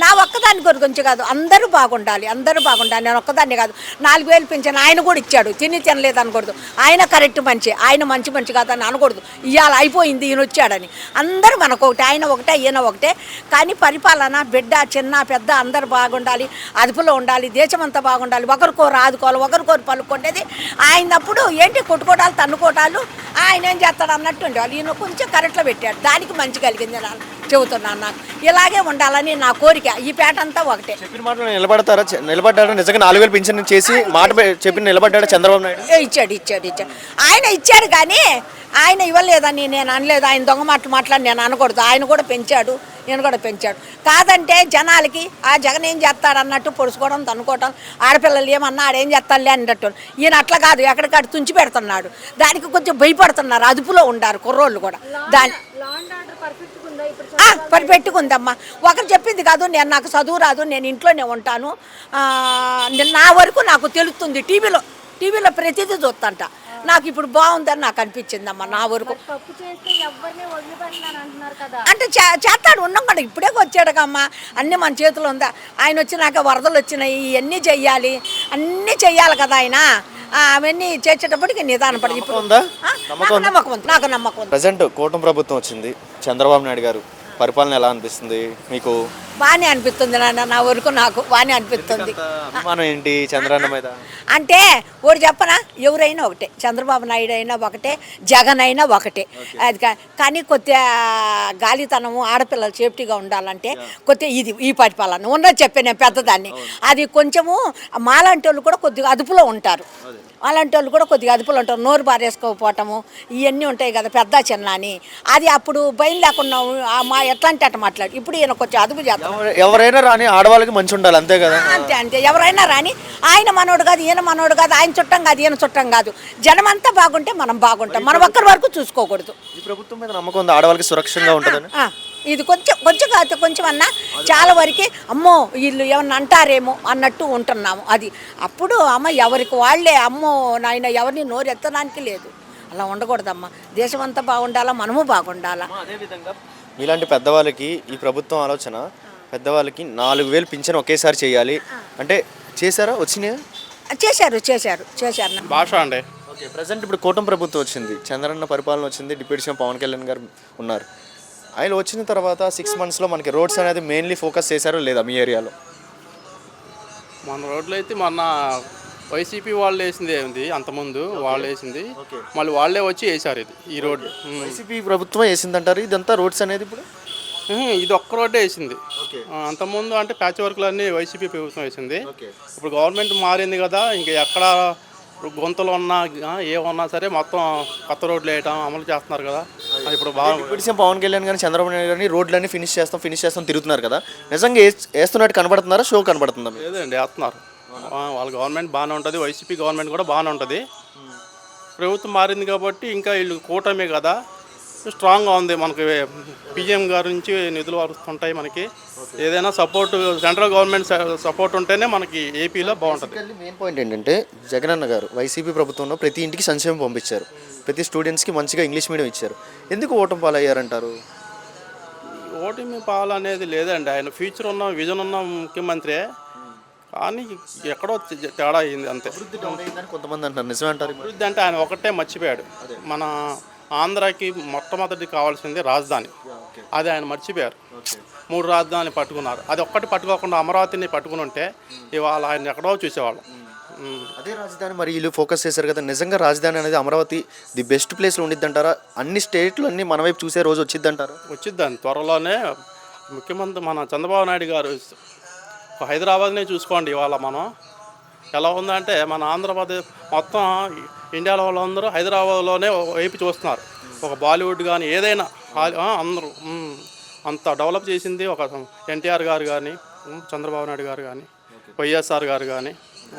నా ఒక్కదాని గురించి కాదు అందరూ బాగుండాలి అందరూ బాగుండాలి. నేను ఒక్కదాన్ని కాదు. నాలుగు వేలు పెంచాను ఆయన కూడా ఇచ్చాడు. తిని తినలేదు అనకూడదు. ఆయన కరెక్ట్ మంచి ఆయన మంచి మంచి కాదని అనకూడదు. ఇవాళ అయిపోయింది ఈయన వచ్చాడని. అందరూ మనకు ఒకటి ఆయన ఒకటే ఈయన ఒకటే. కానీ పరిపాలన బిడ్డ చిన్న పెద్ద అందరూ బాగుండాలి అదుపులో ఉండాలి దేశం అంతా బాగుండాలి. ఒకరికోరు ఆదుకోవాలి ఒకరికోరు పలుకుండేది ఆయనప్పుడు ఏంటి కొట్టుకోటాలు తన్నుకోటాలు? ఆయన ఏం చేస్తాడు అన్నట్టు ఉండేవాళ్ళు. ఈయన కొంచెం కరెక్ట్లో పెట్టాడు. దానికి మంచి కలిగింది చెబుతున్నాను నాకు. ఇలాగే ఉండాలని నా కోరిక. ఈ పేట అంతా ఒకటే. చెప్పిన మాట నిలబడతారా? నిలబడ్డాడా? నిజంగా నాలుగు వేలు పింఛన్ చేసి మాట చెప్పి నిలబడ్డాడా చంద్రబాబు నాయుడు? ఏ ఇచ్చాడు ఇచ్చాడు ఇచ్చాడు. ఆయన ఇచ్చాడు కానీ ఆయన ఇవ్వలేదని నేను అనలేదు. ఆయన దొంగ మాటలు మాట్లాడి నేను అనకూడదు. ఆయన కూడా పెంచాడు. నేను కూడా పెంచాడు. కాదంటే జనాలకి ఆ జగన్ ఏం చేస్తాడు అన్నట్టు పొడుచుకోవడం తనుకోవడం ఆడపిల్లలు ఏమన్నా ఆడేం చేస్తాడులే అన్నట్టు. ఈయన అట్లా కాదు. ఎక్కడికాడు తుంచి పెడుతున్నాడు. దానికి కొంచెం భయపడుతున్నారు. అదుపులో ఉండారు కుర్రోళ్ళు కూడా. దాని ఆ, పర్ఫెక్ట్గా ఉందమ్మా ఒకరు చెప్పింది కాదు నేను నాకు చదువు రాదు నేను ఇంట్లోనే ఉంటాను. నా వరకు నాకు తెలుస్తుంది టీవీలో. టీవీలో ప్రతిదీ చూస్తాంట. నాకు ఇప్పుడు బాగుందని నాకు అనిపించిందమ్మా నా వరకు. కదా. అంటే చేస్తాడు ఉన్నాం కూడా ఇప్పుడే వచ్చాడు అమ్మా అన్నీ మన చేతిలో ఉందా? ఆయన వచ్చినాక వరదలు వచ్చినాయి ఇవన్నీ చెయ్యాలి. అన్నీ చెయ్యాలి కదా ఆయన. అవన్నీ చేసేటప్పటికి నిదానం పడి నమ్మకం ఉంది? నాకు నమ్మకం ఉంది ప్రజెంట్ కూటమి ప్రభుత్వం వచ్చింది. చంద్రబాబు నాయుడు గారు. పరిపాలన ఎలా అనిపిస్తుంది? మీకు? బాగానే అనిపిస్తుంది నాన్న నా వరకు నాకు బాగానే అనిపిస్తుంది. అంత అభిమానం ఏంటి చంద్రన్న మీద? అంటే ఒకటి చెప్పనా? ఎవరైనా ఒకటే చంద్రబాబు నాయుడు అయినా ఒకటే జగన్ అయినా ఒకటే. అది కా- కానీ కొద్దిగా గాలితనము ఆడపిల్లలు సేఫ్టీగా ఉండాలంటే కొద్దిగా ఇది ఈ పరిపాలన ఉన్నది చెప్పే నేను పెద్దదాన్ని. అది కొంచెము మాలాంటి వాళ్ళు కూడా కొద్దిగా అదుపులో ఉంటారు. అలాంటి వాళ్ళు కూడా కొద్దిగా అదుపులో ఉంటారు. నోరు బారేసుకోకపోవటము ఇవన్నీ ఉంటాయి కదా పెద్ద చిన్న అని. అది అప్పుడు భయం లేకుండా మా ఎట్లా అంటే మాట్లాడు. ఇప్పుడు ఈయన కొంచెం అదుపు చేస్తాం. ఎవరు- ఎవరైనా రాని ఆడవాళ్ళకి మంచి ఉండాలి అంతే కదా. అంతే అంతే. ఎవరైనా రాని ఆయన మనోడు కాదు ఈయన మనోడు కాదు ఆయన చుట్టం కాదు ఈయన చుట్టం కాదు. జనమంతా బాగుంటే మనం బాగుంటాం. మనం ఒక్కరి వరకు చూసుకోకూడదు. ఈ ప్రభుత్వం మీద నమ్మకం ఉంది? ఆడవాళ్ళకి సురక్షంగా ఉంటుందని? ఆ, ఇది కొంచెం కొంచెం కాదు కొంచెం అన్నా చాలా వరకు అమ్మో వీళ్ళు ఏమన్నా అంటారేమో అన్నట్టు ఉంటున్నాము. అది అప్పుడు అమ్మ ఎవరికి వాళ్ళే అమ్మో నాయన ఎవరిని నోరు ఎత్తడానికి లేదు. అలా ఉండకూడదమ్మా. దేశం అంతా బాగుండాలా మనము బాగుండాలా? మీలాంటి పెద్దవాళ్ళకి ఈ ప్రభుత్వం ఆలోచన పెద్దవాళ్ళకి నాలుగు వేలు పింఛన్ ఒకేసారి చేయాలి. అంటే చేశారా? వచ్చినాయా? చేశారు చేశారు చేశారు భాష అండి. ఓకే ప్రజెంట్ ఇప్పుడు కూటమి ప్రభుత్వం వచ్చింది. చంద్రన్న పరిపాలన వచ్చింది. డిప్యూటీ సీఎం పవన్ కళ్యాణ్ గారు ఉన్నారు. ఆయన వచ్చిన తర్వాత సిక్స్ మంత్స్లో మనకి రోడ్స్ అనేది మెయిన్లీ ఫోకస్ చేశారో లేదా మీ ఏరియాలో? మన రోడ్లు అయితే మొన్న వైసీపీ వాళ్ళు వేసింది ఏంది అంతకుముందు వాళ్ళు వేసింది. మళ్ళీ వాళ్ళే వచ్చి వేసారు ఇది ఈ రోడ్డు. వైసీపీ ప్రభుత్వం వేసిందంటారు. ఇదంతా రోడ్స్ అనేది ఇప్పుడు? ఉహు, ఇది ఒక్క రోడ్డే వేసింది. అంతకుముందు అంటే ప్యాచ్ వర్క్లు అన్నీ వైసీపీ ప్రభుత్వం వేసింది. ఇప్పుడు గవర్నమెంట్ మారింది కదా ఇంకా ఎక్కడ గుంతలు ఉన్నా ఏమన్నా సరే మొత్తం కొత్త రోడ్లు వేయటం అమలు చేస్తున్నారు కదా. ఇప్పుడు బాగా సీఎం పవన్ కళ్యాణ్ గారిని చంద్రబాబు నాయుడు గారిని రోడ్లన్నీ ఫినిష్ చేస్తాం ఫినిష్ చేస్తాం తిరుగుతున్నారు కదా. నిజంగా వేస్- వేస్తున్నట్టు కనబడుతున్నారా? షో కనబడుతుందా? లేదండి వేస్తున్నారు. వాళ్ళ గవర్నమెంట్ బాగానే ఉంటుంది వైసీపీ గవర్నమెంట్ కూడా బాగానే ఉంటుంది. ప్రభుత్వం మారింది కాబట్టి ఇంకా వీళ్ళు కూటమే కదా. స్ట్రాంగ్గా ఉంది మనకి. పిఎం గారి నుంచి నిధులు వస్తుంటాయి మనకి. ఏదైనా సపోర్ట్ సెంట్రల్ గవర్నమెంట్ సపోర్ట్ ఉంటేనే మనకి ఏపీలో బాగుంటుంది. మెయిన్ పాయింట్ ఏంటంటే జగనన్న గారు వైసీపీ ప్రభుత్వంలో ప్రతి ఇంటికి సంక్షేమం పంపించారు. ప్రతి స్టూడెంట్స్కి మంచిగా ఇంగ్లీష్ మీడియం ఇచ్చారు. ఎందుకు ఓటమి పాలయ్యారంటారు? ఓటమి పాలనేది లేదండి. ఆయన ఫ్యూచర్ ఉన్న విజన్ ఉన్న ముఖ్యమంత్రి. కానీ ఎక్కడో తేడా అయింది అంతే. కొంతమంది అంటారు నిజమే అంటారు. మరి? అభివృద్ధి అంటే ఆయన ఒకటే మర్చిపోయాడు. మన ఆంధ్రాకి మొట్టమొదటి కావాల్సింది రాజధాని. అది ఆయన మర్చిపోయారు. మూడు రాజధాని పట్టుకున్నారు. అది ఒక్కటి పట్టుకోకుండా అమరావతిని పట్టుకుని ఉంటే ఇవాళ ఆయన ఎక్కడో చూసేవాళ్ళం. అదే రాజధాని మరి వీళ్ళు ఫోకస్ చేశారు కదా నిజంగా రాజధాని అనేది అమరావతి ది బెస్ట్ ప్లేస్లో ఉండిద్ది అంటారా అన్ని స్టేట్లు అన్ని మన వైపు చూసే రోజు వచ్చిద్ది అంటారా వచ్చిద్దాన్ని త్వరలోనే ముఖ్యమంత్రి మన చంద్రబాబు నాయుడు గారు హైదరాబాద్నే చూసుకోండి ఇవాళ మనం. ఎలా ఉందంటే మన ఆంధ్రప్రదేశ్ మొత్తం ఇండియాలో వాళ్ళందరూ హైదరాబాద్లోనే వైపు చూస్తున్నారు. ఒక బాలీవుడ్ కానీ ఏదైనా అందరూ అంత డెవలప్ చేసింది ఒక ఎన్టీఆర్ గారు కానీ చంద్రబాబు నాయుడు గారు కానీ వైఎస్ఆర్ గారు కానీ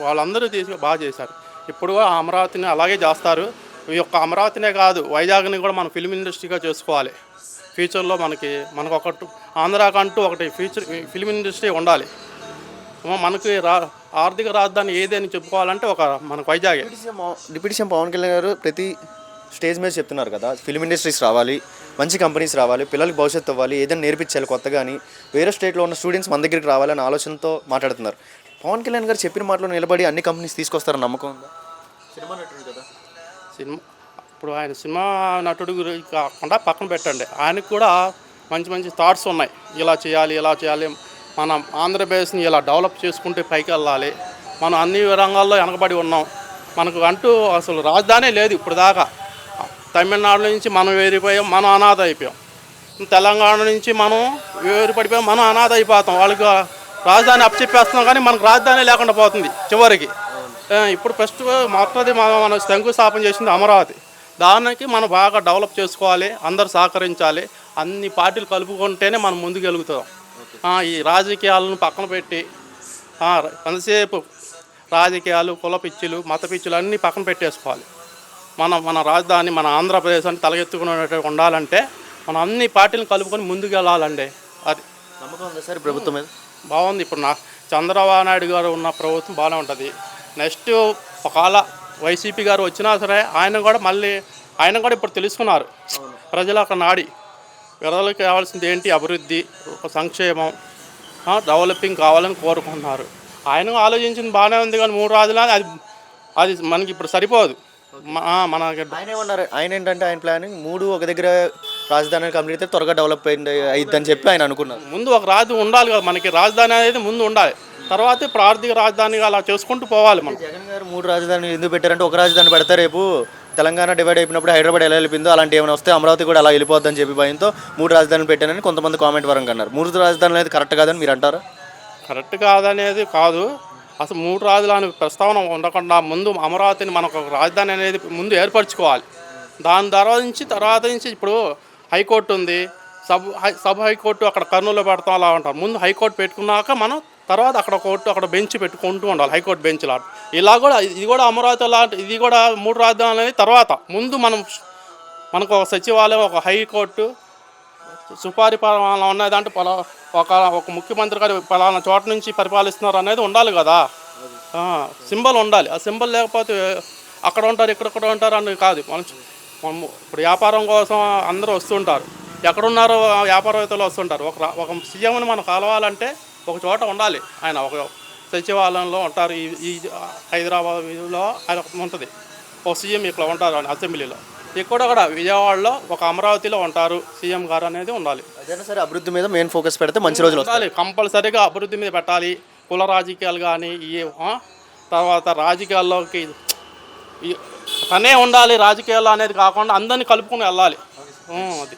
వాళ్ళందరూ తీసి బాగా చేశారు. ఇప్పుడు కూడా అమరావతిని అలాగే చేస్తారు. ఈ యొక్క అమరావతినే కాదు వైజాగ్ని కూడా మనం ఫిల్మ్ ఇండస్ట్రీగా చేసుకోవాలి. ఫ్యూచర్లో మనకి మనకు ఒకటి ఆంధ్రాకంటూ ఒకటి ఫ్యూచర్ ఫిల్మ్ ఇండస్ట్రీ ఉండాలి. మనకి రా ఆర్థిక రాజధాని ఏది అని చెప్పుకోవాలంటే ఒక మనకు వైజాగే. డిప్యూటీ సీఎం పవన్- కళ్యాణ్ గారు ప్రతి స్టేజ్ మీద చెప్తున్నారు కదా ఫిల్మ్ ఇండస్ట్రీస్ రావాలి మంచి కంపెనీస్ రావాలి పిల్లలకి భవిష్యత్తు ఇవ్వాలి ఏదైనా నేర్పించాలి కొత్తగా అని వేరే స్టేట్లో ఉన్న స్టూడెంట్స్ మన దగ్గరికి రావాలనే ఆలోచనతో మాట్లాడుతున్నారు. పవన్ కళ్యాణ్ గారు చెప్పిన మాటలో నిలబడి అన్ని కంపెనీస్ తీసుకొస్తారని నమ్మకం ఉందా? సినిమా నటుడు కదా. సినిమా ఇప్పుడు ఆయన సినిమా నటుడు కాకుండా పక్కన పెట్టండి. ఆయనకు కూడా మంచి మంచి థాట్స్ ఉన్నాయి. ఇలా చేయాలి ఇలా చేయాలి మన ఆంధ్రప్రదేశ్ని ఇలా డెవలప్ చేసుకుంటే పైకి వెళ్ళాలి. మనం అన్ని రంగాల్లో వెనకబడి ఉన్నాం. మనకు అంటూ అసలు రాజధానే లేదు ఇప్పుడు దాకా తమిళనాడు నుంచి మనం వేరిపోయాం మనం అనాథ అయిపోయాం. తెలంగాణ నుంచి మనం వేరుపడిపోయాం మనం అనాథ అయిపోతాం. వాళ్ళకి రాజధాని అప్పచెప్పేస్తున్నాం కానీ మనకు రాజధాని లేకుండా పోతుంది చివరికి. ఇప్పుడు ఫస్ట్ మొట్టది మనం మనం శంకుస్థాపన చేసింది అమరావతి. దానికి మనం బాగా డెవలప్ చేసుకోవాలి అందరు సహకరించాలి అన్ని పార్టీలు కలుపుకుంటేనే మనం ముందుకు వెలుగుతాం ఈ రాజకీయాలను పక్కన పెట్టి ఆ, ఎంతసేపు రాజకీయాలు కుల పిచ్చులు మత పిచ్చులు అన్నీ పక్కన పెట్టేసుకోవాలి. మన మన రాజధాని మన ఆంధ్రప్రదేశ్ అని తలెత్తుకునేటట్టు ఉండాలంటే మనం అన్ని పార్టీలను కలుపుకొని ముందుకు వెళ్ళాలండి అది నమ్మకం ఉందా సార్ ప్రభుత్వం మీద? బాగుంది. ఇప్పుడు నా చంద్రబాబు నాయుడు గారు ఉన్న ప్రభుత్వం బాగానే ఉంటుంది. నెక్స్ట్ ఒకవేళ వైసీపీ గారు వచ్చినా సరే ఆయన కూడా మళ్ళీ ఆయన కూడా ఇప్పుడు తెలుసుకున్నారు. ప్రజలు అక్కడ నాడి. ప్రజలకు కావాల్సింది ఏంటి? అభివృద్ధి ఒక సంక్షేమం డెవలపింగ్ కావాలని కోరుకుంటున్నారు. ఆయన ఆలోచించింది బాగానే ఉంది కానీ మూడు రాజులు అది అది మనకి ఇప్పుడు సరిపోదు. మన ఆయన ఏమన్నారు? ఆయన ఏంటంటే ఆయన ప్లానింగ్ మూడు ఒక దగ్గర రాజధాని కంప్లీట్ అయితే త్వరగా డెవలప్ అయింది అయిద్దని చెప్పి ఆయన అనుకున్నారు. ముందు ఒక రాజు ఉండాలి కదా మనకి రాజధాని అనేది ముందు ఉండాలి. తర్వాత ఇప్పుడు ఆర్థిక రాజధానిగా అలా చేసుకుంటూ పోవాలి మనం. జగన్ గారు మూడు రాజధాని ఎందుకు పెట్టారంటే ఒక రాజధాని పెడతా రేపు. తెలంగాణ డివైడ్ అయిపోయినప్పుడు హైదరాబాద్ ఎలా వెళ్ళిపోయిందో అలాంటి ఏమైనా వస్తే అమరావతి కూడా అలా వెళ్ళిపోద్దని చెప్పి భయంతో మూడు రాజధానులు పెట్టానని కొంతమంది కామెంట్ వరంగా అన్నారు. మూడు రాజధానులు అనేది కరెక్ట్ కాదని మీరు అంటారా? కరెక్ట్ కాదనేది కాదు. అసలు మూడు రాజధాని ప్రస్తావన ఉండకుండా ముందు అమరావతిని మనకు ఒక రాజధాని అనేది ముందు ఏర్పరచుకోవాలి. దాని తర్వాత నుంచి తర్వాత నుంచి ఇప్పుడు హైకోర్టు ఉంది. సబ్ హై సబ్ హైకోర్టు అక్కడ కర్నూలులో పెడతాం అలా ఉంటారు ముందు హైకోర్టు పెట్టుకున్నాక మనం తర్వాత అక్కడ కోర్టు అక్కడ బెంచ్ పెట్టుకుంటూ ఉండాలి హైకోర్టు బెంచ్ లాంటి. ఇలా కూడా ఇది కూడా అమరావతి లాంటి ఇది కూడా మూడు రాజధానులు అనేది తర్వాత. ముందు మనం మనకు ఒక సచివాలయం ఒక హైకోర్టు సుపారి పాలన ఉన్నది అంటే పలా ఒక ఒక ముఖ్యమంత్రి గారు పలానా చోట నుంచి పరిపాలిస్తున్నారు అనేది ఉండాలి కదా. సింబల్ ఉండాలి. ఆ సింబల్ లేకపోతే అక్కడ ఉంటారు ఇక్కడ ఉంటారు అని కాదు. మనం మనం ఇప్పుడు వ్యాపారం కోసం అందరూ వస్తుంటారు. ఎక్కడున్నారో వ్యాపారవేత్తలు వస్తుంటారు. ఒక ఒక సీఎంని మనం కలవాలంటే ఒక చోట ఉండాలి. ఆయన ఒక సచివాలయంలో ఉంటారు. ఈ ఈ హైదరాబాద్లో ఆయన ఉంటుంది. ఒక సీఎం ఇక్కడ ఉంటారు ఆయన అసెంబ్లీలో. ఇక్కడ కూడా విజయవాడలో ఒక అమరావతిలో ఉంటారు. సీఎం గారు అనేది ఉండాలి. అదైనా సరే? అభివృద్ధి మీద మెయిన్ ఫోకస్ పెడితే మంచి రోజులు ఉండాలి. కంపల్సరీగా అభివృద్ధి మీద పెట్టాలి. కుల రాజకీయాలు కానీ ఈ తర్వాత రాజకీయాల్లోకి తనే ఉండాలి. రాజకీయాల్లో అనేది కాకుండా అందరినీ కలుపుకొని వెళ్ళాలి. అది.